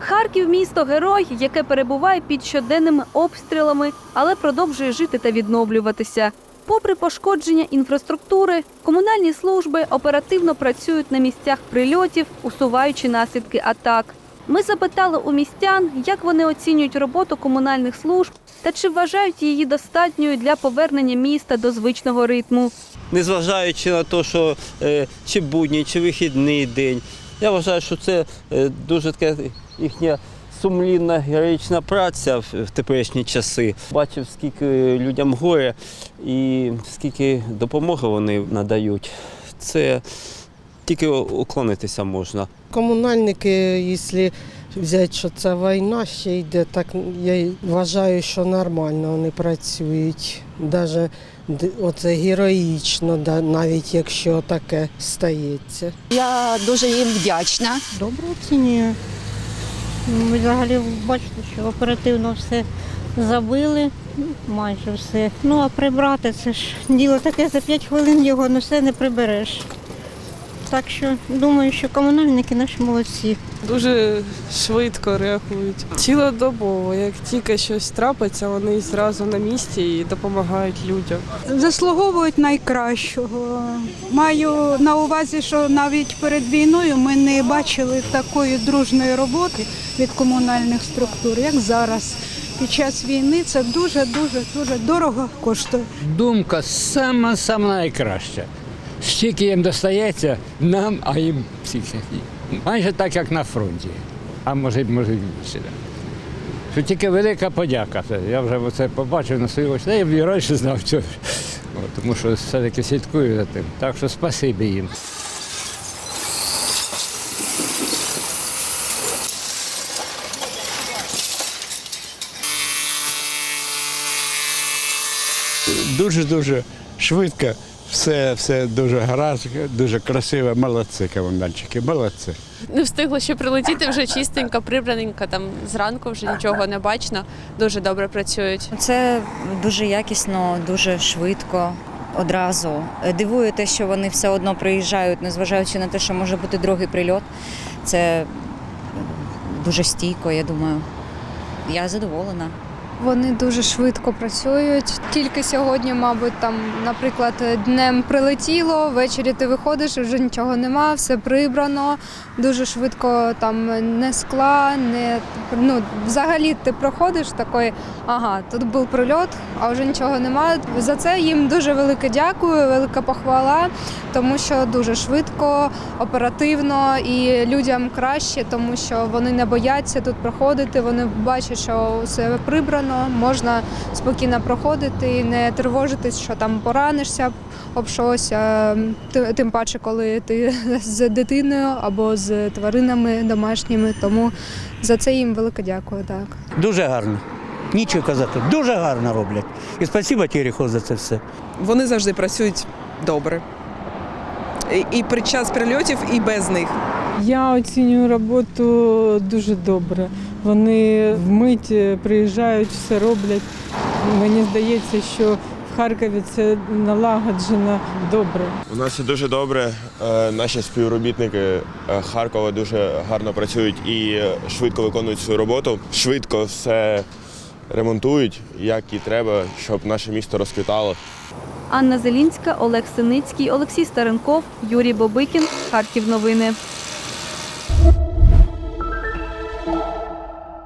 Харків місто герой, яке перебуває під щоденними обстрілами, але продовжує жити та відновлюватися. Попри пошкодження інфраструктури, комунальні служби оперативно працюють на місцях прильотів, усуваючи наслідки атак. Ми запитали у містян, як вони оцінюють роботу комунальних служб та чи вважають її достатньою для повернення міста до звичного ритму. незважаючи на те, що е, чи будній, чи вихідний день. Я вважаю, що це е, дуже таке їхня сумлінна героїчна праця в, теперішні часи. Бачив, скільки людям горе і скільки допомоги вони надають. Це тільки уклонитися можна. Комунальники, якщо взяти, що це війна ще йде, так я вважаю, що нормально вони працюють. Навіть оце героїчно, навіть якщо таке стається. Я дуже їм вдячна. Добре оцінюю. Ми взагалі бачите, що оперативно все забили, ну, майже все. Ну а прибрати це ж діло таке за 5 хвилин його на все не прибереш. Так що думаю, що комунальники наші молодці. дуже швидко реагують. Цілодобово, як тільки щось трапиться, вони зразу на місці і допомагають людям. заслуговують найкращого. Маю на увазі, що навіть перед війною ми не бачили такої дружної роботи від комунальних структур, як зараз. Під час війни це дуже дуже дуже дорого коштує. думка сама сама найкраща. Стільки їм достається нам, а їм всіх. Майже так, як на фронті. А може, може більше. Що тільки велика подяка. Я вже це побачив на свої очі. Я б і раніше знав цього. Тому що все-таки слідкую за тим. Так що спасибі їм. дуже-дуже швидко. Все, все дуже гаразд, дуже красиво. Молодці комунальщики, молодці. Не встигло ще прилетіти, вже чистенько, прибраненько, там зранку вже нічого не бачно. Дуже добре працюють. Це дуже якісно, дуже швидко. Одразу дивує те, що вони все одно приїжджають, незважаючи на те, що може бути другий прильот. Це дуже стійко, я думаю. Я задоволена. Вони дуже швидко працюють. Тільки сьогодні, мабуть, там, наприклад, днем прилетіло, ввечері ти виходиш, вже нічого нема, все прибрано. Дуже швидко там не скла, не ну взагалі ти проходиш такий, ага, тут був прильот, а вже нічого нема. За це їм дуже велике дякую, велика похвала, тому що дуже швидко, оперативно і людям краще, тому що вони не бояться тут проходити. Вони бачать, що все прибрано, можна спокійно проходити і не тривожитись, що там поранишся об щось. Тим паче, коли ти з дитиною або з тваринами домашніми. Тому за це їм велике дякую. Так. Дуже гарно. Нічого казати, дуже гарно роблять. І спасибо Тереху за це все. Вони завжди працюють добре. І під час прильотів, і без них. Я оцінюю роботу дуже добре. Вони вмить приїжджають, все роблять. Мені здається, що в Харкові це налагоджено добре. У нас все дуже добре. Е, Наші співробітники е, Харкова дуже гарно працюють і е, швидко виконують свою роботу. Швидко все ремонтують, як і треба, щоб наше місто розквітало. Анна Зелінська, Олег Синицький, Олексій Старенков, Юрій Бобикін. Харків новини.